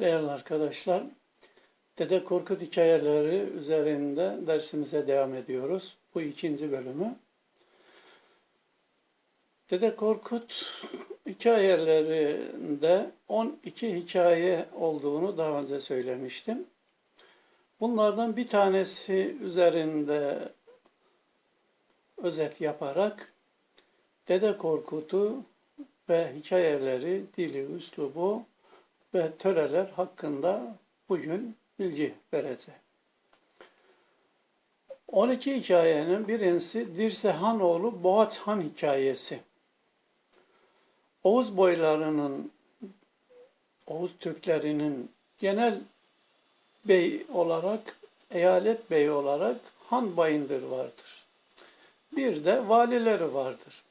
Değerli arkadaşlar, Dede Korkut hikayeleri üzerinde dersimize devam ediyoruz. Bu ikinci bölümü. Dede Korkut hikayelerinde 12 hikaye olduğunu daha önce söylemiştim. Bunlardan bir tanesi üzerinde özet yaparak Dede Korkut'u ve hikayeleri, dili, üslubu ve töreler hakkında bugün bilgi vereceğim. 12 hikayenin birincisi Dirsehanoğlu Boğaç Han hikayesi. Oğuz boylarının, Oğuz Türklerinin genel bey olarak, eyalet beyi olarak Han Bayındır vardır. Bir de valileri vardır.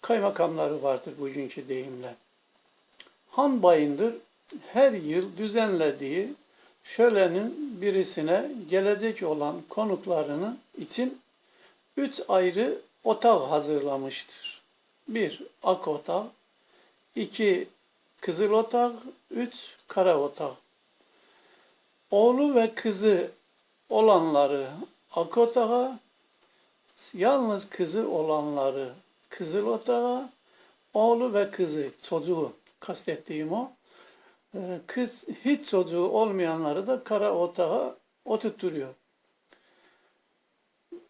Kaymakamları vardır bugünkü deyimle. Han Bayındır her yıl düzenlediği şölenin birisine gelecek olan konuklarını için üç ayrı otak hazırlamıştır. Bir ak otak, iki kızıl otak, üç kara otak. Oğlu ve kızı olanları ak otağa, yalnız kızı olanları kızıl otağa, oğlu ve kızı çocuğu kastettiğim o. Ee, kız hiç çocuğu olmayanları da kara otağa oturtturuyor.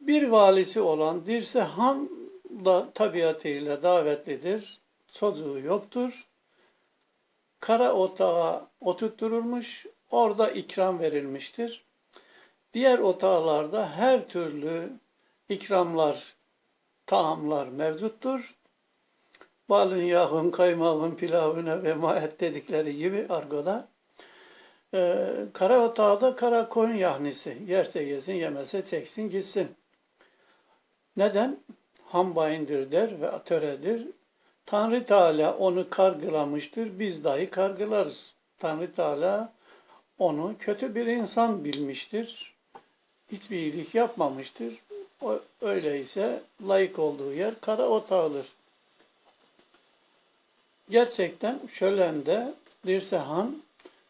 Bir valisi olan Dirse Han da tabiatıyla davetlidir. Çocuğu yoktur. Kara otağa oturtturulmuş. Orada ikram verilmiştir. Diğer otağlarda her türlü ikramlar, taamlar mevcuttur balın, yağın, kaymağın, pilavına ve maet dedikleri gibi argoda. Ee, kara otağda kara koyun yahnisi. Yerse yesin, yemese çeksin, gitsin. Neden? Ham bayındır der ve töredir. Tanrı Teala onu kargılamıştır. Biz dahi kargılarız. Tanrı Teala onu kötü bir insan bilmiştir. Hiçbir iyilik yapmamıştır. O, öyleyse layık olduğu yer kara otağıdır. Gerçekten şölende Dirsehan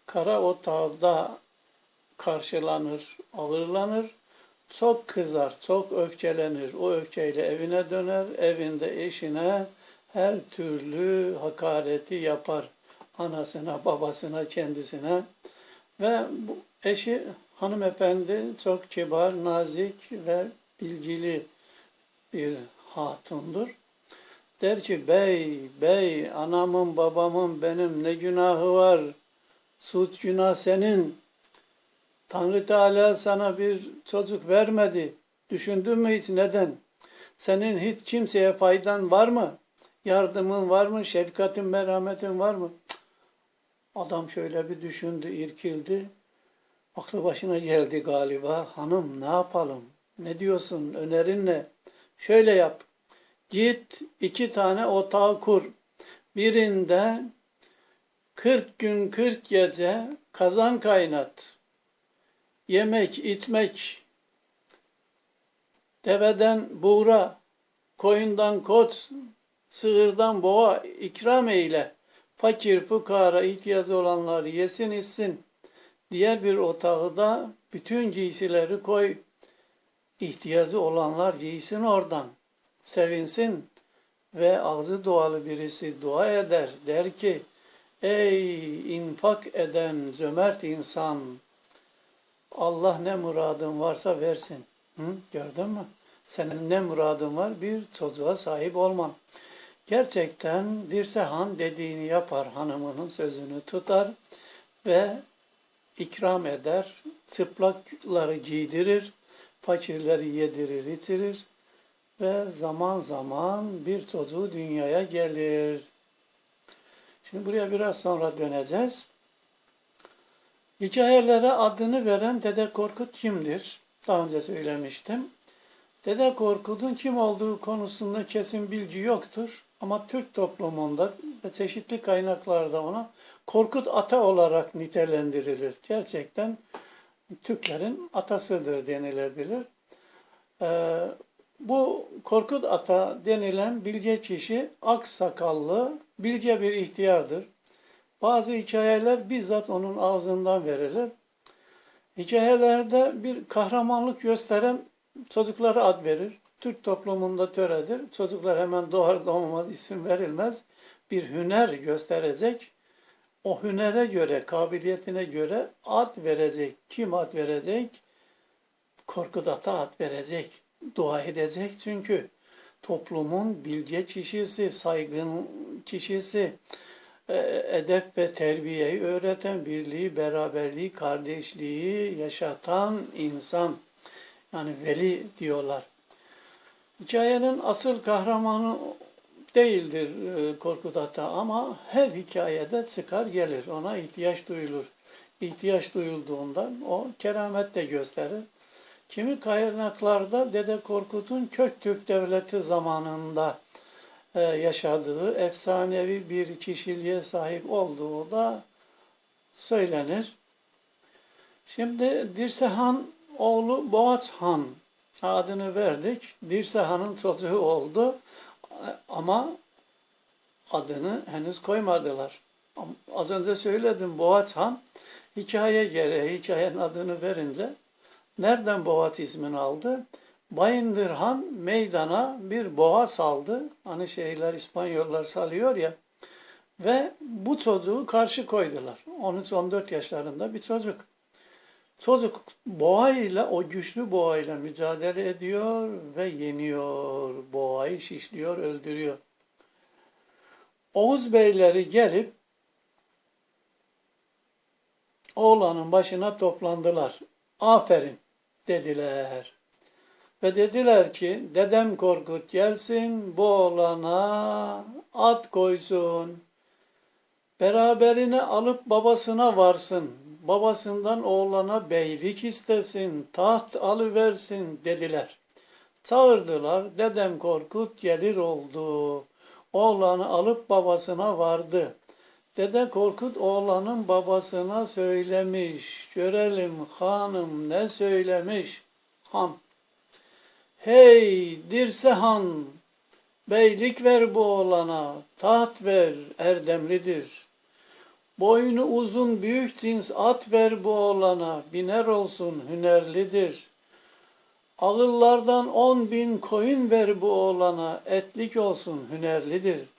kara otağda karşılanır, ağırlanır. Çok kızar, çok öfkelenir. O öfkeyle evine döner, evinde eşine her türlü hakareti yapar. Anasına, babasına, kendisine. Ve bu eşi hanımefendi çok kibar, nazik ve bilgili bir hatundur. Der ki bey, bey, anamın, babamın benim ne günahı var? Suç günah senin. Tanrı Teala sana bir çocuk vermedi. Düşündün mü hiç neden? Senin hiç kimseye faydan var mı? Yardımın var mı? Şefkatin, merhametin var mı? Adam şöyle bir düşündü, irkildi. Aklı başına geldi galiba. Hanım ne yapalım? Ne diyorsun? Önerin ne? Şöyle yap. Git iki tane otağı kur. Birinde 40 gün 40 gece kazan kaynat. Yemek, içmek, deveden buğra, koyundan koç, sığırdan boğa ikram eyle. Fakir, fukara, ihtiyacı olanlar yesin içsin. Diğer bir otağı da bütün giysileri koy. İhtiyacı olanlar giysin oradan sevinsin ve ağzı dualı birisi dua eder. Der ki, ey infak eden cömert insan, Allah ne muradın varsa versin. Hı? Gördün mü? Senin ne muradın var? Bir çocuğa sahip olman. Gerçekten Dirsehan dediğini yapar, hanımının sözünü tutar ve ikram eder, çıplakları giydirir, fakirleri yedirir, içirir ve zaman zaman bir çocuğu dünyaya gelir. Şimdi buraya biraz sonra döneceğiz. Hikayelere adını veren Dede Korkut kimdir? Daha önce söylemiştim. Dede Korkut'un kim olduğu konusunda kesin bilgi yoktur. Ama Türk toplumunda ve çeşitli kaynaklarda ona Korkut ata olarak nitelendirilir. Gerçekten Türklerin atasıdır denilebilir. Ee, bu Korkut Ata denilen bilge kişi ak sakallı, bilge bir ihtiyardır. Bazı hikayeler bizzat onun ağzından verilir. Hikayelerde bir kahramanlık gösteren çocuklara ad verir. Türk toplumunda töredir. Çocuklar hemen doğar doğmaz isim verilmez. Bir hüner gösterecek. O hünere göre, kabiliyetine göre ad verecek. Kim ad verecek? Korkut Ata ad verecek. Dua edecek çünkü toplumun bilge kişisi, saygın kişisi, e, edep ve terbiyeyi öğreten, birliği, beraberliği, kardeşliği yaşatan insan. Yani veli diyorlar. Hikayenin asıl kahramanı değildir e, Korkut Ata ama her hikayede çıkar gelir. Ona ihtiyaç duyulur. İhtiyaç duyulduğundan o keramet de gösterir. Kimi kaynaklarda Dede Korkut'un Köktürk Devleti zamanında e, yaşadığı efsanevi bir kişiliğe sahip olduğu da söylenir. Şimdi Dirsehan oğlu Boğaç Han adını verdik. Dirsehan'ın çocuğu oldu ama adını henüz koymadılar. Az önce söyledim Boğaç Han hikaye gereği hikayenin adını verince nereden Boğaç ismini aldı? Bayındır Han meydana bir boğa saldı. Hani şeyler İspanyollar salıyor ya. Ve bu çocuğu karşı koydular. 13-14 yaşlarında bir çocuk. Çocuk boğayla, o güçlü boğayla mücadele ediyor ve yeniyor. Boğayı şişliyor, öldürüyor. Oğuz beyleri gelip oğlanın başına toplandılar. Aferin dediler. Ve dediler ki dedem Korkut gelsin bu oğlana at koysun. Beraberine alıp babasına varsın. Babasından oğlana beylik istesin, taht alıversin dediler. Çağırdılar, dedem Korkut gelir oldu. Oğlanı alıp babasına vardı. Dede Korkut oğlanın babasına söylemiş. Görelim hanım ne söylemiş. Han. Hey Dirsehan, beylik ver bu oğlana, taht ver, erdemlidir. Boynu uzun büyük cins at ver bu oğlana, biner olsun, hünerlidir. Ağıllardan on bin koyun ver bu oğlana, etlik olsun, hünerlidir.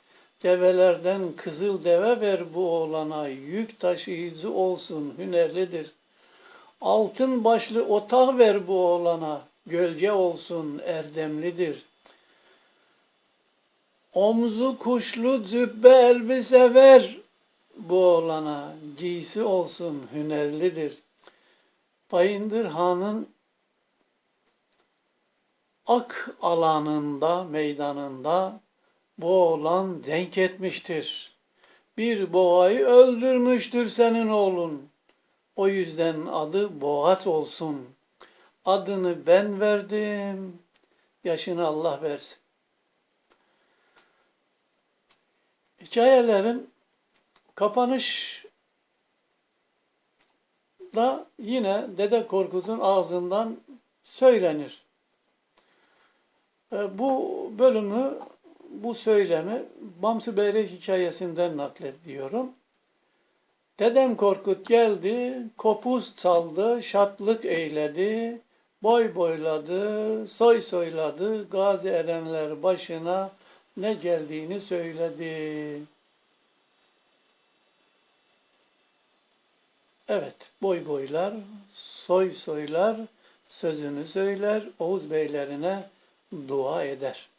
Develerden kızıl deve ver bu oğlana, yük taşıyıcı olsun, hünerlidir. Altın başlı otah ver bu oğlana, gölge olsun, erdemlidir. Omzu kuşlu cübbe elbise ver bu oğlana, giysi olsun, hünerlidir. Bayındır Han'ın ak alanında, meydanında bu oğlan denk etmiştir. Bir boğayı öldürmüştür senin oğlun. O yüzden adı Boğaç olsun. Adını ben verdim. Yaşını Allah versin. Hikayelerin kapanış da yine Dede Korkut'un ağzından söylenir. E, bu bölümü, bu söylemi Bamsı Beyrek hikayesinden naklediyorum. Dedem Korkut geldi, kopuz çaldı, şatlık eyledi, boy boyladı, soy soyladı, gazi erenler başına ne geldiğini söyledi. Evet, boy boylar, soy soylar, sözünü söyler, Oğuz beylerine dua eder.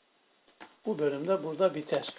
Bu bölümde burada biter.